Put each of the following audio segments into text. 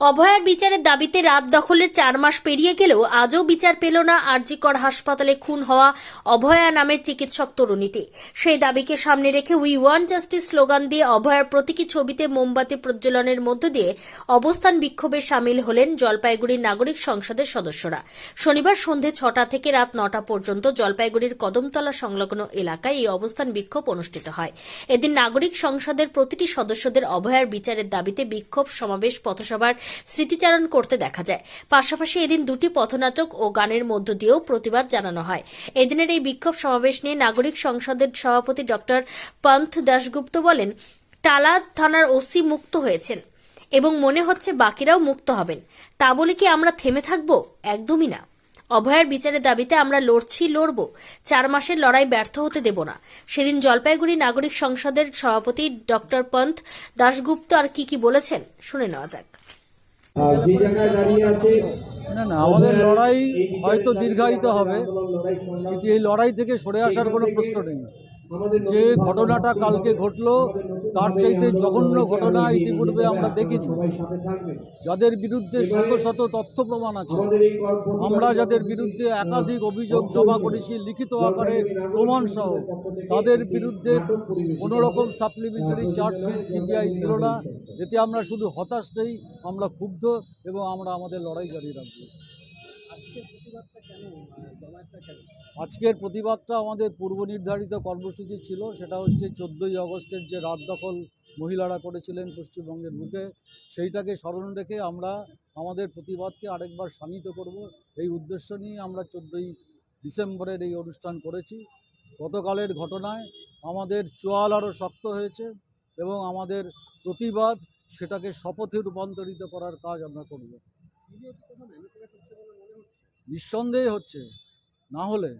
অভয়ার বিচারের দাবিতে রাত দখলের চার মাস পেরিয়ে গেলেও আজও বিচার পেল না আরজিকর হাসপাতালে খুন হওয়া অভয়া নামের চিকিৎসক তরুণীটি। সেই দাবিকে সামনে রেখে উই ওয়ান জাস্টিস স্লোগান দিয়ে অভয়ার প্রতীকী ছবিতে মোমবাতি প্রজ্বলনের মধ্য দিয়ে অবস্থান বিক্ষোভে সামিল হলেন জলপাইগুড়ির নাগরিক সংসদের সদস্যরা। শনিবার সন্ধে ছটা থেকে রাত নটা পর্যন্ত জলপাইগুড়ির কদমতলা সংলগ্ন এলাকায় এই অবস্থান বিক্ষোভ অনুষ্ঠিত হয়। এদিন নাগরিক সংসদের প্রতিটি সদস্যদের অভয়ার বিচারের দাবিতে বিক্ষোভ সমাবেশ পথসভার স্মৃতিচারণ করতে দেখা যায়। পাশাপাশি এদিন দুটি পথনাটক ও গানের মধ্য দিয়েও প্রতিবাদ জানানো হয়। এদিনের এই বিক্ষোভ সমাবেশ নিয়ে নাগরিক সংসদের সভাপতি ডক্টর পন্থ দাশগুপ্ত বলেন, টালা থানার ওসি মুক্ত হয়েছেন এবং মনে হচ্ছে বাকিরাও মুক্ত হবেন। তা বলে কি আমরা থেমে থাকব? একদমই না। অভয়ার বিচারের দাবিতে আমরা লড়ছি, লড়ব। চার মাসের লড়াই ব্যর্থ হতে দেব না। সেদিন জলপাইগুড়ি নাগরিক সংসদের সভাপতি ডক্টর পন্থ দাশগুপ্ত আর কি কি বলেছেন, শুনে নেওয়া যাক। যে জায়গায় দাঁড়িয়ে আছে না না আমাদের লড়াই হয়তো দীর্ঘায়িত হবে। কিন্তু এই লড়াই থেকে সরে আসার কোনো প্রশ্ন নেই। যে ঘটনাটা কালকে ঘটলো, তার চাইতে জঘন্য ঘটনা ইতিপূর্বে আমরা দেখিনি। যাদের বিরুদ্ধে শত শত তথ্য প্রমাণ আছে, আমরা যাদের বিরুদ্ধে একাধিক অভিযোগ জমা করেছি লিখিত আকারে প্রমাণ সহ তাদের বিরুদ্ধে কোনো রকম সাপ্লিমেন্টারি চার্জশিট সিবিআই দিল না। এতে আমরা শুধু হতাশ নেই, আমরা ক্ষুব্ধ এবং আমরা আমাদের লড়াই জারি রাখব। আজকের প্রতিবাদটা আমাদের পূর্ব নির্ধারিত কর্মসূচি ছিল সেটা হচ্ছে চোদ্দোই আগস্টের যে রাত দখল মহিলারা করেছিলেন পশ্চিমবঙ্গের বুকে সেইটাকে স্মরণ রেখে আমরা আমাদের প্রতিবাদকে আরেকবার শানিত করব। এই উদ্দেশ্য নিয়ে আমরা চোদ্দোই ডিসেম্বরের এই অনুষ্ঠান করেছি। গতকালের ঘটনায় আমাদের চোয়াল আরও শক্ত হয়েছে এবং আমাদের প্রতিবাদ সেটাকে শপথে রূপান্তরিত করার কাজ আমরা করব। নিঃসন্দেহে হচ্ছে, না হলে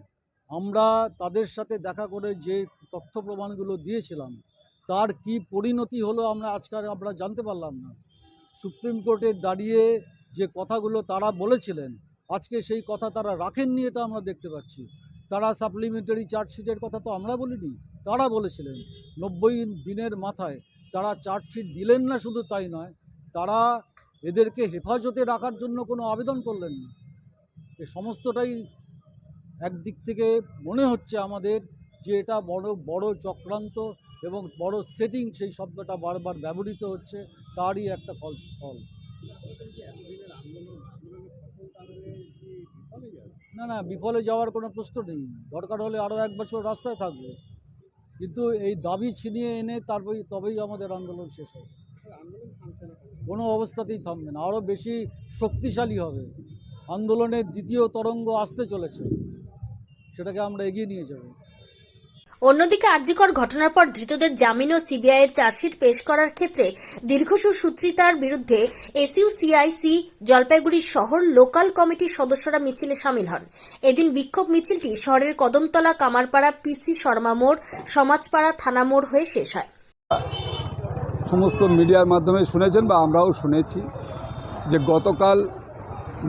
আমরা তাদের সাথে দেখা করে যে তথ্য প্রমাণগুলো দিয়েছিলাম, তার কি পরিণতি হলো আমরা আজকাল আমরা জানতে পারলাম না। সুপ্রিম কোর্টে দাঁড়িয়ে যে কথাগুলো তারা বলেছিলেন, আজকে সেই কথা তারা রাখেননি এটা আমরা দেখতে পাচ্ছি। তারা সাপ্লিমেন্টারি চার্জশিটের কথা তো আমরা বলিনি, তারা বলেছিলেন, নব্বই দিনের মাথায় তারা চার্জশিট দিলেন না শুধু তাই নয়, তারা এদেরকে হেফাজতে রাখার জন্য কোনো আবেদন করলেন না। এ সমস্তটাই একদিক থেকে মনে হচ্ছে আমাদের যে এটা বড় বড় চক্রান্ত এবং বড় সেটিং সেই শব্দটা বারবার ব্যবহৃত হচ্ছে, তারই একটা ফল ফল। না না, বিফলে যাওয়ার কোনো প্রশ্ন নেই। দরকার হলে আরও এক বছর রাস্তায় থাকবে। কিন্তু এই দাবি ছিনিয়ে এনে তারপরে তবেই আমাদের আন্দোলন শেষ হবে। কোনো অবস্থাতেই থামবে না। আরও বেশি শক্তিশালী হবে। আন্দোলনের দ্বিতীয় তরঙ্গ আসতে চলেছে। সেটাকে আমরা এগিয়ে নিয়ে যাব। অন্যদিকে আরজিকর ঘটনার পর ধৃতদের জামিন ও সিবিআই এর চার্জশিট পেশ করার ক্ষেত্রে দীর্ঘসূর সূত্রিতার বিরুদ্ধে এসইউ সিআইসি জলপাইগুড়ি শহর লোকাল কমিটির সদস্যরা মিছিলে সামিল হন। এদিন বিক্ষোভ মিছিলটি শহরের কদমতলা কামারপাড়া পিসি শর্মা মোড় সমাজপাড়া থানা মোড় হয়ে শেষ হয়। সমস্ত মিডিয়ার মাধ্যমে শুনেছেন বা আমরাও শুনেছি যে গতকাল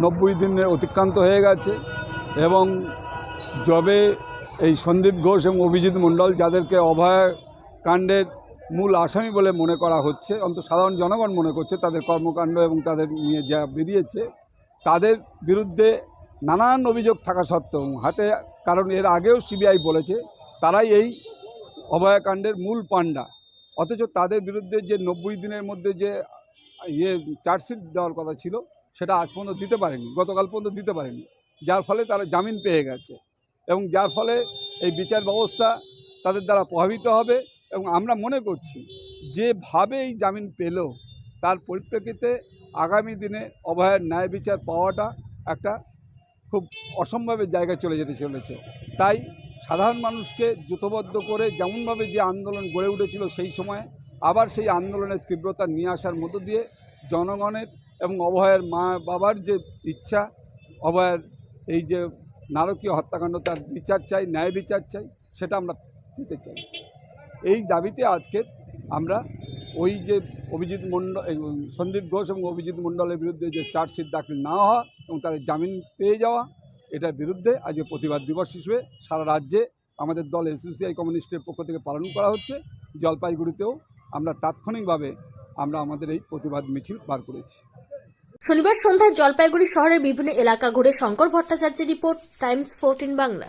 নব্বই দিনের অতিক্রান্ত হয়ে গেছে এবং জবে এই সন্দীপ ঘোষ এবং অভিজিৎ মণ্ডল যাদেরকে অভয় কাণ্ডের মূল আসামি বলে মনে করা হচ্ছে অন্ত সাধারণ জনগণ মনে করছে, তাদের কর্মকাণ্ড এবং তাদের নিয়ে যা বেরিয়েছে, তাদের বিরুদ্ধে নানান অভিযোগ থাকা সত্ত্বেও, হাতে কারণ এর আগেও সিবিআই বলেছে, তারাই এই অভয়াকাণ্ডের মূল পাণ্ডা। অথচ তাদের বিরুদ্ধে যে নব্বই দিনের মধ্যে যে ইয়ে চার্জশিট দেওয়ার কথা ছিল সেটা আজ পর্যন্ত দিতে পারেনি, গতকাল পর্যন্ত দিতে পারেনি। যার ফলে তারা জামিন পেয়ে গেছে এবং যার ফলে এই বিচার ব্যবস্থা তাদের দ্বারা প্রভাবিত হবে এবং আমরা মনে করছি যেভাবে এই জামিন পেল, তার পরিপ্রেক্ষিতে আগামী দিনে অভয়ের ন্যায় বিচার পাওয়াটা একটা খুব অসম্ভবের জায়গায় চলে যেতে চলেছে। তাই সাধারণ মানুষকে জুতবদ্ধ করে যেমনভাবে যে আন্দোলন গড়ে উঠেছিল সেই সময়ে, আবার সেই আন্দোলনের তীব্রতা নিয়ে আসার মধ্য দিয়ে জনগণের এবং অভয়ের মা বাবার যে ইচ্ছা, অভয়ের এই যে নারকীয় হত্যাকাণ্ড, তার বিচার চাই, ন্যায় বিচার চাই, সেটা আমরা পেতে চাই। এই দাবিতে আজকে আমরা ওই যে অভিজিৎ মণ্ডল সন্দীপ ঘোষ এবং অভিজিৎ মণ্ডলের বিরুদ্ধে যে চার্জশিট দাখিল না হওয়া এবং তাদের জামিন পেয়ে যাওয়া, এটার বিরুদ্ধে আজকে প্রতিবাদ দিবস হিসেবে সারা রাজ্যে আমাদের দল এসইউসিআই কমিউনিস্টের পক্ষ থেকে পালন করা হচ্ছে। জলপাইগুড়িতেও আমরা তাৎক্ষণিকভাবে আমরা আমাদের এই প্রতিবাদ মিছিল বার করেছি। শনিবার সন্ধ্যায় জলপাইগুড়ি শহরের বিভিন্ন এলাকা ঘুরে শঙ্কর ভট্টাচার্যের report Times fourteen Bangla.